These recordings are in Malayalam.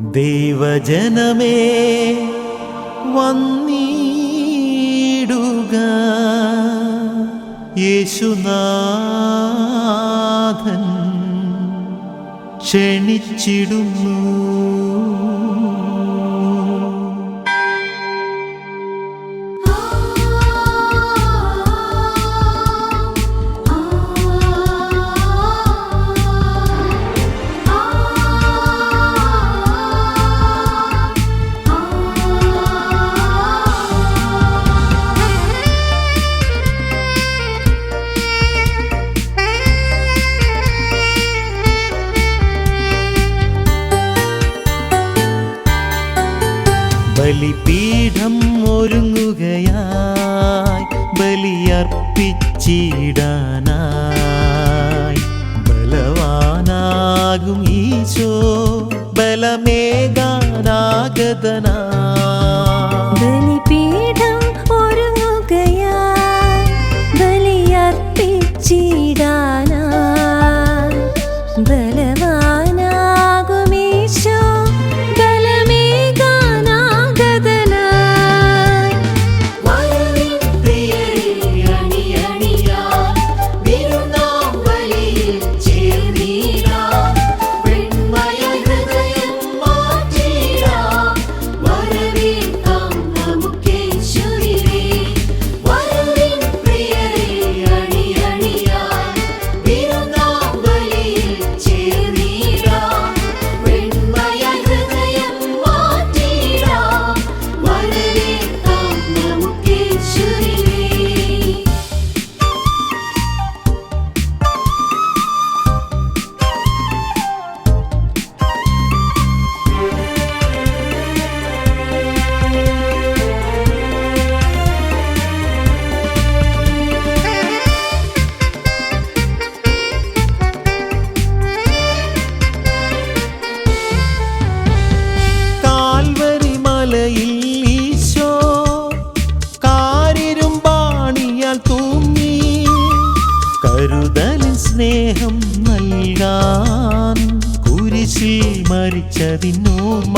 ദൈവജനമേ വന്നിടുക. യേശുനാഥൻ ക്ഷണിച്ചിടുന്നു. ബലിപീഠം ഒരുങ്ങുകയായി ബലിയർപ്പിച്ചിടാനായി. ബലവാനാകും ഈശോ ബലമേകാനാഗതനായി സ്നേഹം നൽകാൻ കുരിശിൽ മരിച്ചതിനോമ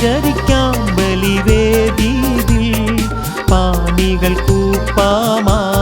ചരിക്കാം ബലിവേദീതി പാണികൾ കൂപ്പാമാ.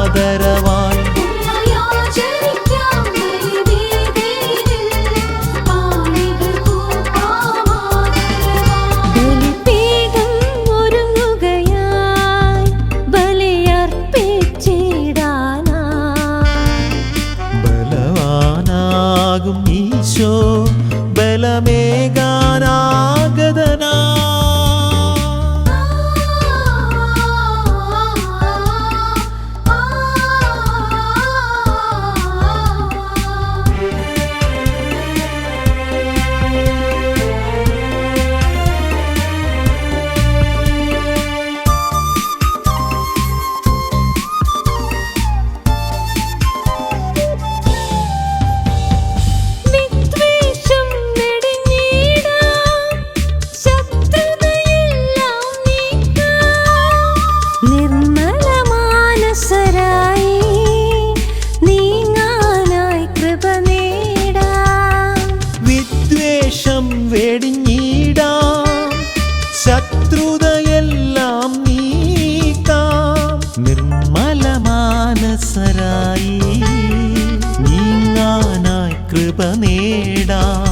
ശത്രുതയെല്ലാം നീക്കാം. നിർമ്മല മാനസരായി നീങ്ങാനായി കൃപ നേടാം.